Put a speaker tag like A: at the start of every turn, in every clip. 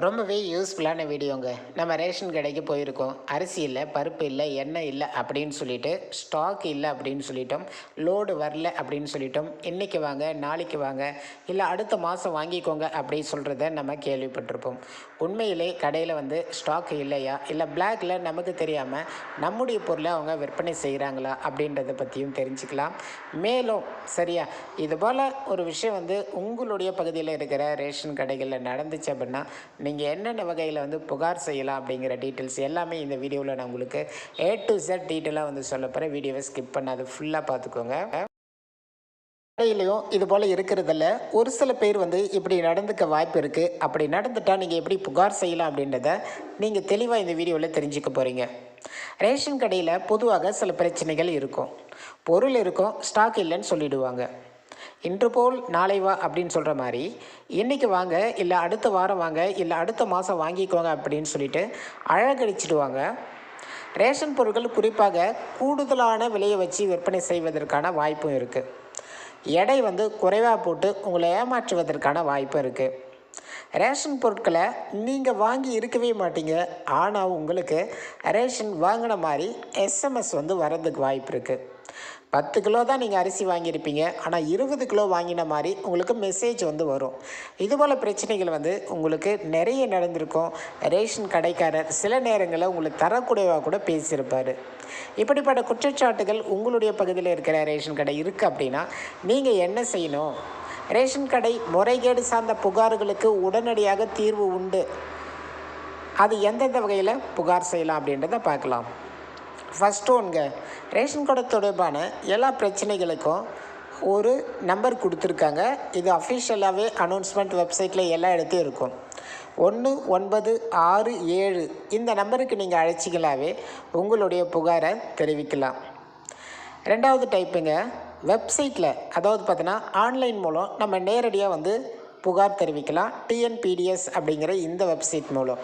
A: ரொம்பவே யூஸ்ஃபுல்லான வீடியோங்க. நம்ம ரேஷன் கடைக்கு போயிருக்கோம். அரிசி இல்லை பருப்பு இல்லை எண்ணெய் இல்லை அப்படின்னு சொல்லிட்டு ஸ்டாக் இல்லை அப்படின்னு சொல்லிட்டோம். லோடு வரல அப்படின்னு சொல்லிட்டோம். இன்றைக்கி வாங்க நாளைக்கு வாங்க இல்லை அடுத்த மாதம் வாங்கிக்கோங்க அப்படி சொல்கிறத நம்ம கேள்விப்பட்டிருப்போம். உண்மையிலே கடையில் வந்து ஸ்டாக் இல்லையா? இல்லை பிளாக்ல நமக்கு தெரியாமல் நம்முடைய பொருளை அவங்க விற்பனை செய்கிறாங்களா அப்படின்றத பற்றியும் தெரிஞ்சுக்கலாம். மேலும் சரியா? இது போல் ஒரு விஷயம் வந்து உங்களுடைய பகுதியில் இருக்கிற ரேஷன் கடைகளில் நடந்துச்சு அப்படின்னா நீங்கள் என்னென்ன வகையில் வந்து புகார் செய்யலாம் அப்படிங்கிற டீட்டெயில்ஸ் எல்லாமே இந்த வீடியோவில் நான் உங்களுக்கு ஏ டு செட் டீட்டெயிலாக வந்து சொல்ல போகிறேன் வீடியோவை ஸ்கிப் பண்ணாது ஃபுல்லாக பார்த்துக்கோங்க கடையிலையும் இது போல் இருக்கிறதில்ல. ஒரு சில பேர் வந்து இப்படி நடந்துக்க வாய்ப்பு இருக்குது அப்படி நடந்துட்டால் நீங்கள் எப்படி புகார் செய்யலாம் அப்படின்றத நீங்கள் தெளிவாக இந்த வீடியோவில் தெரிஞ்சுக்க போகிறீங்க ரேஷன் கடையில் பொதுவாக சில பிரச்சனைகள் இருக்கும். பொருள் இருக்கும் ஸ்டாக் இல்லைன்னு சொல்லிடுவாங்க. இன்று போல் நாளை வா அப்படின்னு சொல்கிற மாதிரி இன்றைக்கி வாங்க இல்லை அடுத்த வாரம் வாங்க இல்லை அடுத்த மாதம் வாங்கிக்கோங்க அப்படின்னு சொல்லிட்டு அழகடிச்சிடுவாங்க. ரேஷன் பொருட்கள் குறிப்பாக கூடுதலான விலையை வச்சு விற்பனை செய்வதற்கான வாய்ப்பும் இருக்குது எடை வந்து குறைவாக போட்டு உங்களை ஏமாற்றுவதற்கான வாய்ப்பு இருக்குது ரேஷன் பொருட்களை நீங்கள் வாங்கி இருக்கவே மாட்டீங்க. ஆனால் உங்களுக்கு ரேஷன் வாங்கின மாதிரி எஸ்எம்எஸ் வந்து வர்றதுக்கு வாய்ப்பு இருக்குது பத்து கிலோ தான் நீங்கள் அரிசி வாங்கியிருப்பீங்க. ஆனால் இருபது கிலோ வாங்கின மாதிரி உங்களுக்கு மெசேஜ் வந்து வரும். இதுபோல் பிரச்சனைகள் வந்து உங்களுக்கு நிறைய நடந்திருக்கும். ரேஷன் கடைக்காரர் சில நேரங்களில் உங்களுக்கு தரக்கூடியவாக கூட பேசியிருப்பார். இப்படிப்பட்ட குற்றச்சாட்டுகள் உங்களுடைய பகுதியில் இருக்கிற ரேஷன் கடை இருக்குது அப்படின்னா நீங்கள் என்ன செய்யணும்? ரேஷன் கடை முறைகேடு சார்ந்த புகார்களுக்கு உடனடியாக தீர்வு உண்டு. அது எந்தெந்த வகையில் புகார் செய்யலாம் அப்படின்றத பார்க்கலாம். ஃபஸ்ட்டு ஒன்றுங்க ரேஷன் கடை தொடர்பான எல்லா பிரச்சனைகளுக்கும் ஒரு நம்பர் கொடுத்துருக்காங்க. இது அஃபிஷியலாகவே அனௌன்ஸ்மெண்ட் வெப்சைட்டில் எல்லா இடத்தையும் இருக்கும். ஒன்று ஒன்பது ஆறு ஏழு இந்த நம்பருக்கு நீங்கள் அழைச்சிங்களாவே உங்களுடைய புகாரை தெரிவிக்கலாம். ரெண்டாவது டைப்புங்க வெப்சைட்டில் அதாவது பார்த்தீங்கன்னா ஆன்லைன் மூலம் நம்ம நேரடியாக வந்து புகார் தெரிவிக்கலாம். டிஎன்பிடிஎஸ் அப்படிங்கிற இந்த வெப்சைட் மூலம்.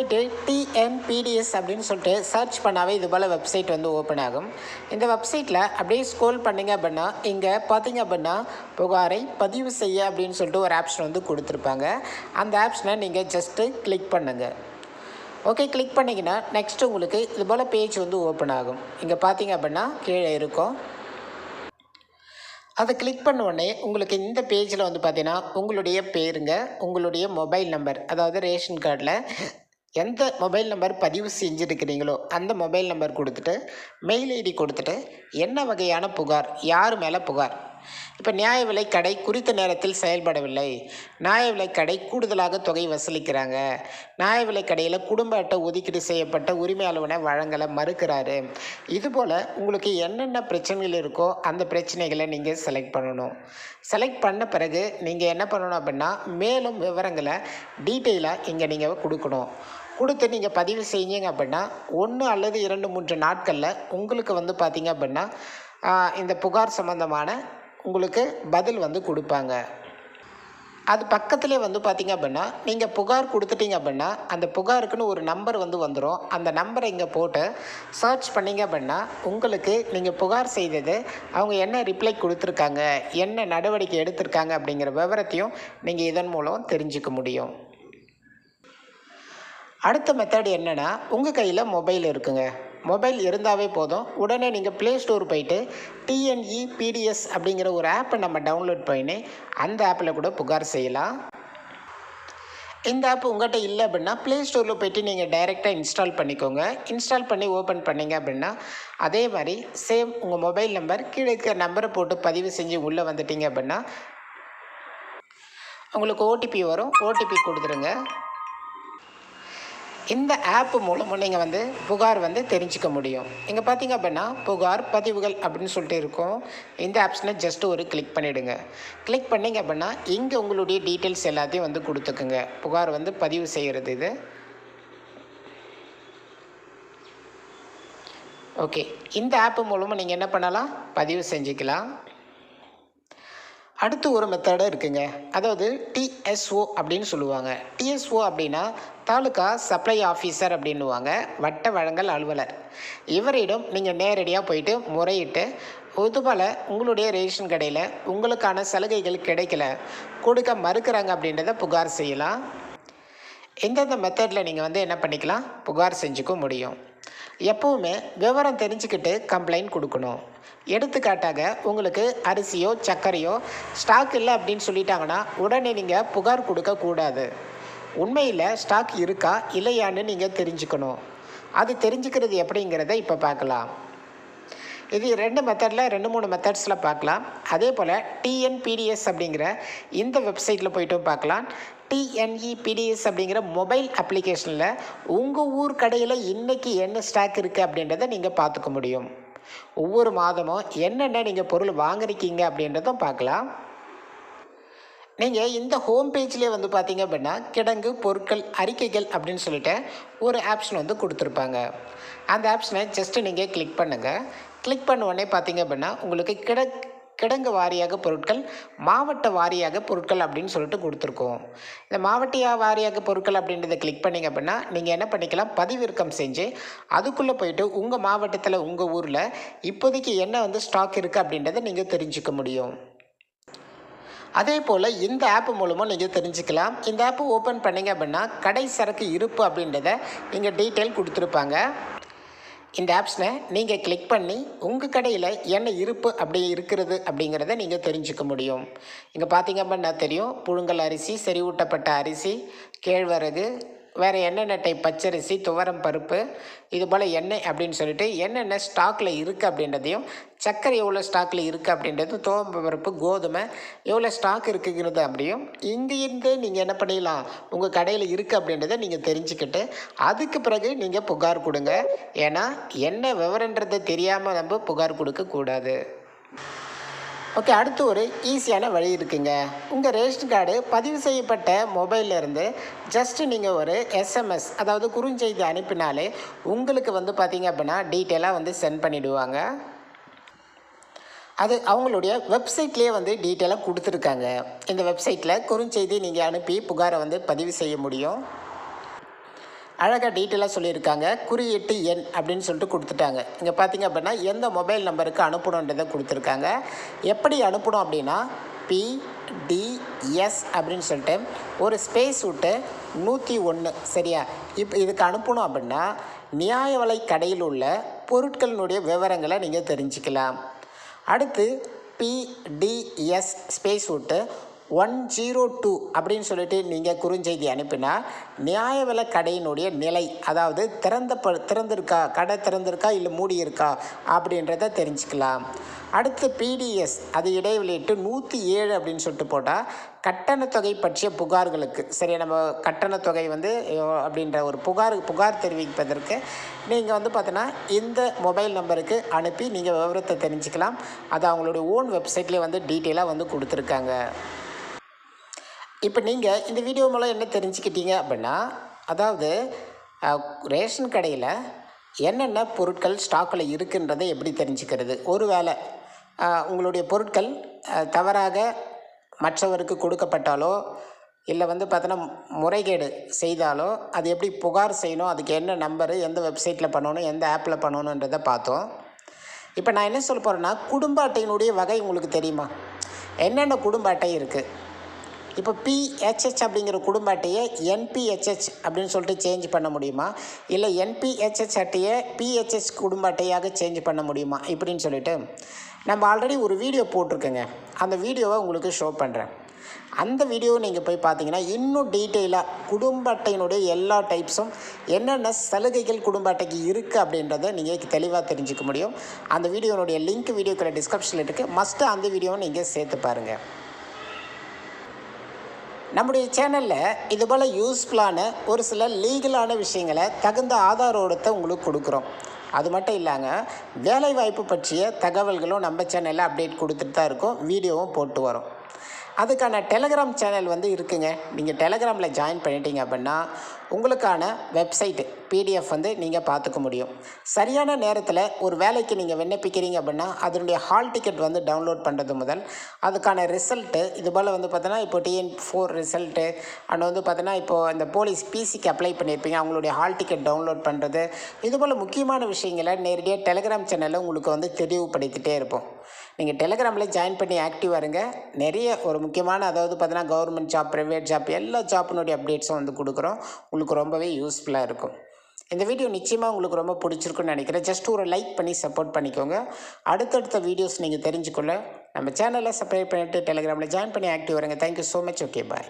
A: போயிட்டு டிஎன்பிடிஎஸ் அப்படின்னு சொல்லிட்டு சர்ச் பண்ணாவே இது போல் வெப்சைட் வந்து ஓப்பன் ஆகும். இந்த வெப்சைட்டில் அப்படியே ஸ்க்ரோல் பண்ணிங்க அப்படின்னா இங்கே பார்த்தீங்க அப்படின்னா புகாரை பதிவு செய்ய அப்படின்னு சொல்லிட்டு ஒரு ஆப்ஷன் வந்து கொடுத்துருப்பாங்க. அந்த ஆப்ஷனை நீங்கள் ஜஸ்ட்டு கிளிக் பண்ணுங்கள் ஓகே கிளிக் பண்ணிங்கன்னா நெக்ஸ்ட் உங்களுக்கு இது போல் பேஜ் வந்து ஓப்பன் ஆகும். இங்கே பார்த்தீங்க அப்படின்னா கீழே இருக்கும். அதை கிளிக் பண்ண உடனே உங்களுக்கு இந்த பேஜில் வந்து பார்த்தீங்கன்னா உங்களுடைய பேருங்க உங்களுடைய மொபைல் நம்பர் அதாவது ரேஷன் கார்டில் எந்த மொபைல் நம்பர் பதிவு செஞ்சுருக்கிறீங்களோ அந்த மொபைல் நம்பர் கொடுத்துட்டு மெயில் ஐடி கொடுத்துட்டு என்ன வகையான புகார் யார் மேலே புகார்? இப்போ நியாய விலை கடை குறித்த நேரத்தில் செயல்படவில்லை. நியாய விலை கடை கூடுதலாக தொகை வசூலிக்கிறாங்க. நியாய விலை கடையில் குடும்ப அட்டை ஒதுக்கீடு செய்யப்பட்ட உரிமை அளவனை வழங்கலை மறுக்கிறாரு. இதுபோல் உங்களுக்கு என்னென்ன பிரச்சனைகள் இருக்கோ அந்த பிரச்சனைகளை நீங்கள் செலக்ட் பண்ணணும். செலக்ட் பண்ண பிறகு நீங்கள் என்ன பண்ணணும் அப்படின்னா மேலும் விவரங்களை டீட்டெயிலாக இங்கே நீங்கள் கொடுக்கணும். கொடுத்து நீங்கள் பதிவு செஞ்சீங்க அப்படின்னா ஒன்று அல்லது இரண்டு மூன்று நாட்களில் உங்களுக்கு வந்து பார்த்தீங்க அப்படின்னா இந்த புகார் சம்மந்தமான உங்களுக்கு பதில் வந்து கொடுப்பாங்க. அது பக்கத்துலேயே வந்து பார்த்தீங்க அப்படின்னா நீங்கள் புகார் கொடுத்துட்டீங்க அப்படின்னா அந்த புகாருக்குன்னு ஒரு நம்பர் வந்து வந்துடும் அந்த நம்பரை இங்கே போட்டு சர்ச் பண்ணிங்க அப்படின்னா உங்களுக்கு நீங்கள் புகார் செய்தது அவங்க என்ன ரிப்ளை கொடுத்துருக்காங்க என்ன நடவடிக்கை எடுத்திருக்காங்க அப்படிங்கிற விவரத்தையும் நீங்கள் இதன் மூலம் தெரிஞ்சுக்க முடியும். அடுத்த மெத்தட் என்னென்னா உங்கள் கையில் மொபைல் இருக்குங்க. மொபைல் இருந்தாவே போதும். உடனே நீங்கள் ப்ளே ஸ்டோர் போயிட்டு டிஎன்இ பிடிஎஸ் அப்படிங்கிற ஒரு ஆப்பை நம்ம டவுன்லோட் பண்ணி அந்த ஆப்பில் கூட புகார் செய்யலாம். இந்த ஆப் உங்கள்கிட்ட இல்லை அப்படின்னா ப்ளே ஸ்டோரில் போயிட்டு நீங்கள் டைரெக்டாக இன்ஸ்டால் பண்ணிக்கோங்க. இன்ஸ்டால் பண்ணி ஓப்பன் பண்ணீங்க அப்படின்னா அதே மாதிரி சேம் உங்கள் மொபைல் நம்பர் கீழே இருக்கிற நம்பரை போட்டு பதிவு செஞ்சு உள்ளே வந்துட்டீங்க அப்படின்னா உங்களுக்கு ஓடிபி வரும். ஓடிபி கொடுத்துருங்க. இந்த ஆப் மூலமாக நீங்கள் வந்து புகார் வந்து தெரிஞ்சுக்க முடியும். இங்கே பார்த்தீங்க அப்படின்னா புகார் பதிவுகள் அப்படின்னு சொல்லிட்டு இருக்கும். இந்த ஆப்ஸில் ஜஸ்ட் ஒரு கிளிக் பண்ணிவிடுங்க கிளிக் பண்ணிங்க அப்படின்னா இங்கே உங்களுடைய டீட்டெயில்ஸ் எல்லாத்தையும் வந்து கொடுத்துக்குங்க. புகார் வந்து பதிவு செய்கிறது இது. ஓகே இந்த ஆப் மூலமாக நீங்கள் என்ன பண்ணலாம்? பதிவு செஞ்சுக்கலாம். அடுத்து ஒரு மெத்தடு இருக்குங்க. அதாவது டிஎஸ்ஓ அப்படின்னு சொல்லுவாங்க. டிஎஸ்ஓ அப்படின்னா தாலுகா சப்ளை ஆஃபீஸர் அப்படின்னுவாங்க. வட்ட வழங்கல் அலுவலர். இவரிடம் நீங்கள் நேரடியாக போயிட்டு முறையிட்டு பொதுபல உங்களுடைய ரேஷன் கடையில் உங்களுக்கான சலுகைகள் கிடைக்கல கொடுக்க மறுக்கிறாங்க அப்படின்றத புகார் செய்யலாம். எந்தெந்த மெத்தடில் நீங்கள் வந்து என்ன பண்ணிக்கலாம்? புகார் செஞ்சுக்க முடியும். எப்போவுமே விவரம் தெரிஞ்சுக்கிட்டு கம்ப்ளைண்ட் கொடுக்கணும். எடுத்துக்காட்டாக உங்களுக்கு அரிசியோ சர்க்கரையோ ஸ்டாக் இல்லை அப்படின்னு சொல்லிட்டாங்கன்னா உடனே நீங்கள் புகார் கொடுக்கக்கூடாது உண்மையில் ஸ்டாக் இருக்கா இல்லையான்னு நீங்கள் தெரிஞ்சுக்கணும். அது தெரிஞ்சுக்கிறது எப்படிங்கிறத இப்போ பார்க்கலாம். இது ரெண்டு மெத்தடில் ரெண்டு மூணு மெத்தட்ஸில் பார்க்கலாம். அதே போல் டிஎன்பிடிஎஸ் அப்படிங்கிற இந்த வெப்சைட்டில் போய்ட்டும் பார்க்கலாம். டிஎன்இபிடிஎஸ் அப்படிங்கிற மொபைல் அப்ளிகேஷனில் உங்கள் ஊர் கடையில் இன்றைக்கி என்ன ஸ்டாக் இருக்குது அப்படின்றத நீங்கள் பார்த்துக்க முடியும். ஒவ்வொரு மாதமும் என்னென்ன நீங்கள் பொருள் வாங்குறீங்க அப்படின்றதும் பார்க்கலாம். நீங்கள் இந்த ஹோம் பேஜ்லேயே வந்து பார்த்தீங்க அப்படின்னா கிடங்கு பொருட்கள் அறிக்கைகள் அப்படின்னு சொல்லிட்டு ஒரு ஆப்ஷன் வந்து கொடுத்துருப்பாங்க. அந்த ஆப்ஷனை ஜஸ்ட்டு நீங்கள் கிளிக் பண்ணுங்கள் கிளிக் பண்ண உடனே பார்த்தீங்க அப்படின்னா உங்களுக்கு கிட கிடங்கு வாரியாக பொருட்கள் மாவட்ட வாரியாக பொருட்கள் அப்படின்னு சொல்லிட்டு கொடுத்துருக்கோம். இந்த மாவட்ட வாரியாக பொருட்கள் அப்படின்றத கிளிக் பண்ணிங்க அப்படின்னா நீங்கள் என்ன பண்ணிக்கலாம்? பதிவிறக்கம் செஞ்சு அதுக்குள்ளே போயிட்டு உங்கள் மாவட்டத்தில் உங்கள் ஊரில் இப்போதைக்கு என்ன வந்து ஸ்டாக் இருக்குது அப்படின்றத நீங்கள் தெரிஞ்சுக்க முடியும். அதே போல் இந்த ஆப் மூலமாக நீங்கள் தெரிஞ்சுக்கலாம். இந்த ஆப்பு ஓப்பன் பண்ணிங்க அப்படின்னா கடை சரக்கு இருப்பு அப்படின்றத நீங்கள் டீட்டெயில் கொடுத்துருப்பாங்க. இந்த ஆப்ஸில் நீங்கள் கிளிக் பண்ணி உங்கள் கடையில் என்ன இருப்பு அப்படி இருக்கிறது அப்படிங்கிறத நீங்கள் தெரிஞ்சுக்க முடியும். இங்கே பார்த்தீங்க அப்படின்னா தெரியும். புழுங்கல் அரிசி செறிவூட்டப்பட்ட அரிசி கேழ்வரகு வேறு என்னென்ன டைப் பச்சரிசி துவரம் பருப்பு இது போல் எண்ணெய் அப்படின்னு சொல்லிட்டு என்னென்ன ஸ்டாக்கில் இருக்குது அப்படின்றதையும் சர்க்கரை எவ்வளோ ஸ்டாக்கில் இருக்குது அப்படின்றது துவம்ப பருப்பு கோதுமை எவ்வளோ ஸ்டாக் இருக்குங்கிறது அப்படியும் இங்கேருந்து நீங்கள் என்ன பண்ணிடலாம் உங்கள் கடையில் இருக்குது அப்படின்றத நீங்கள் தெரிஞ்சுக்கிட்டு அதுக்கு பிறகு நீங்கள் புகார் கொடுங்க. ஏன்னா என்ன விவரன்றதை தெரியாமல் நம்ம புகார் கொடுக்கக்கூடாது. ஓகே அடுத்து ஒரு ஈஸியான வழி இருக்குங்க. உங்கள் ரேஷன் கார்டு பதிவு செய்யப்பட்ட மொபைல்லேருந்து ஜஸ்ட்டு நீங்கள் ஒரு எஸ்எம்எஸ் அதாவது குறுஞ்செய்தி அனுப்பினாலே உங்களுக்கு வந்து பார்த்தீங்க அப்படின்னா டீட்டெயிலாக வந்து சென்ட் பண்ணிவிடுவாங்க அது அவங்களுடைய வெப்சைட்லேயே வந்து டீட்டெயிலாக கொடுத்துருக்காங்க. இந்த வெப்சைட்டில் குறுஞ்செய்தி நீங்கள் அனுப்பி புகாரை வந்து பதிவு செய்ய முடியும். அழகாக டீட்டெயிலாக சொல்லியிருக்காங்க. குறியீட்டு எண் அப்படின்னு சொல்லிட்டு கொடுத்துட்டாங்க. இங்கே பார்த்தீங்க அப்படின்னா எந்த மொபைல் நம்பருக்கு அனுப்பணுன்றதை கொடுத்துருக்காங்க. எப்படி அனுப்பணும் அப்படின்னா பிடிஎஸ் அப்படின்னு சொல்லிட்டு ஒரு ஸ்பேஸ் விட்டு நூற்றி ஒன்று சரியா? இப்போ இதுக்கு அனுப்பணும் அப்படின்னா நியாய விலை கடையில் உள்ள பொருட்களினுடைய விவரங்களை நீங்கள் தெரிஞ்சுக்கலாம். அடுத்து பிடிஎஸ் ஸ்பேஸ் விட்டு ஒன் ஜீரோ டூ அப்படின்னு சொல்லிட்டு நீங்கள் குறுஞ்செய்தி அனுப்பினா நியாய விலை கடையினுடைய நிலை அதாவது திறந்த ப திறந்திருக்கா கடை திறந்திருக்கா இல்லை மூடி இருக்கா அப்படின்றத தெரிஞ்சுக்கலாம். அடுத்து பிடிஎஸ் அது இடைவெளியிட்டு நூற்றி ஏழு அப்படின்னு சொல்லிட்டு போட்டால் கட்டணத்தொகை பற்றிய புகார்களுக்கு சரி நம்ம கட்டணத்தொகை வந்து அப்படின்ற ஒரு புகார் புகார் தெரிவிப்பதற்கு நீங்கள் வந்து பார்த்தோன்னா இந்த மொபைல் நம்பருக்கு அனுப்பி நீங்கள் விவரத்தை தெரிஞ்சுக்கலாம். அது அவங்களுடைய ஓன் வெப்சைட்லேயே வந்து டீட்டெயிலாக வந்து கொடுத்துருக்காங்க. இப்போ நீங்கள் இந்த வீடியோ மூலம் என்ன தெரிஞ்சுக்கிட்டீங்க அப்படின்னா அதாவது ரேஷன் கடையில் என்னென்ன பொருட்கள் ஸ்டாக்கில் இருக்குன்றதை எப்படி தெரிஞ்சுக்கிறது? ஒருவேளை வேளை உங்களுடைய பொருட்கள் தவறாக மற்றவருக்கு கொடுக்கப்பட்டாலோ இல்லை வந்து பார்த்தோன்னா முறைகேடு செய்தாலோ அது எப்படி புகார் செய்யணும் அதுக்கு என்ன நம்பரு எந்த வெப்சைட்டில் பண்ணணும் எந்த ஆப்பில் பண்ணணுன்றதை பார்த்தோம். இப்போ நான் என்ன சொல்ல போகிறேன்னா குடும்ப அட்டையினுடைய வகை உங்களுக்கு தெரியுமா? என்னென்ன குடும்ப அட்டை இருக்குது இப்போ பிஹெச்ஹெச் அப்படிங்கிற குடும்ப அட்டையை என்பிஹெச்ஹெச் அப்படின்னு சொல்லிட்டு சேஞ்ச் பண்ண முடியுமா? இல்லை என்பிஹெச்ஹெச் அட்டையை பிஹெச்ஹெச் குடும்ப அட்டையாக சேஞ்ச் பண்ண முடியுமா? இப்படின்னு சொல்லிட்டு நம்ம ஆல்ரெடி ஒரு வீடியோ போட்டிருக்கேங்க. அந்த வீடியோவை உங்களுக்கு ஷோ பண்ணுறேன் அந்த வீடியோவை நீங்கள் போய் பார்த்தீங்கன்னா இன்னும் டீட்டெயிலாக குடும்ப அட்டையினுடைய எல்லா டைப்ஸும் என்னென்ன சலுகைகள் குடும்ப அட்டைக்கு இருக்குது அப்படின்றத நீங்கள் தெளிவாக தெரிஞ்சுக்க முடியும். அந்த வீடியோனுடைய லிங்க் வீடியோக்களை டிஸ்கிரிப்ஷனில் இருக்குது மஸ்ட்டு அந்த வீடியோவை நீங்கள் சேர்த்து பாருங்கள் நம்முடைய சேனலில் இதுபோல் யூஸ்ஃபுல்லான ஒரு சில லீகலான விஷயங்களை தகுந்த ஆதாரோடத்தை உங்களுக்கு கொடுக்குறோம். அது மட்டும் இல்லாங்க வேலைவாய்ப்பு பற்றிய தகவல்களும் நம்ம சேனலில் அப்டேட் கொடுத்துட்டு தான் இருக்கோம். வீடியோவும் போட்டு வரோம். அதுக்கான டெலகிராம் சேனல் வந்து இருக்குங்க. நீங்கள் டெலகிராமில் ஜாயின் பண்ணிட்டீங்க அப்படின்னா உங்களுக்கான வெப்சைட்டு பிடிஎஃப் வந்து நீங்கள் பார்த்துக்க முடியும். சரியான நேரத்தில் ஒரு வேலைக்கு நீங்கள் விண்ணப்பிக்கிறீங்க அப்படின்னா அதனுடைய ஹால் டிக்கெட் வந்து டவுன்லோட் பண்ணுறது முதல். அதுக்கான ரிசல்ட்டு இது போல் வந்து பார்த்தோன்னா இப்போ டிஎன் ஃபோர் ரிசல்ட்டு அண்ட் வந்து பார்த்தோன்னா இப்போது இந்த போலீஸ் பிசிக்கு அப்ளை பண்ணியிருப்பீங்க அவங்களுடைய ஹால் டிக்கெட் டவுன்லோட் பண்ணுறது இது போல் முக்கியமான விஷயங்களை நேரடியாக டெலகிராம் சேனலில் உங்களுக்கு வந்து தெளிவுபடுத்திகிட்டே இருப்போம். நீங்கள் டெலிகிராமில் ஜாயின் பண்ணி ஆக்டிவாக இருங்க. நிறைய ஒரு முக்கியமான அதாவது பார்த்தீங்கன்னா கவர்மெண்ட் ஜாப் ப்ரைவேட் ஜாப் எல்லா ஜாப்பினுடைய அப்டேட்ஸும் வந்து கொடுக்குறோம். உங்களுக்கு ரொம்பவே யூஸ்ஃபுல்லாக இருக்கும். இந்த வீடியோ நிச்சயமாக உங்களுக்கு ரொம்ப பிடிச்சிருக்குன்னு நினைக்கிறேன். ஜஸ்ட் ஒரு லைக் பண்ணி சப்போர்ட் பண்ணிக்கோங்க. அடுத்தடுத்த வீடியோஸ் நீங்கள் தெரிஞ்சுக்கொள்ள நம்ம சேனலை சப்ஸ்கிரைப் பண்ணிவிட்டு டெலிகிராமில் ஜாயின் பண்ணி ஆக்டிவ் வருங்க thank you so much okay bye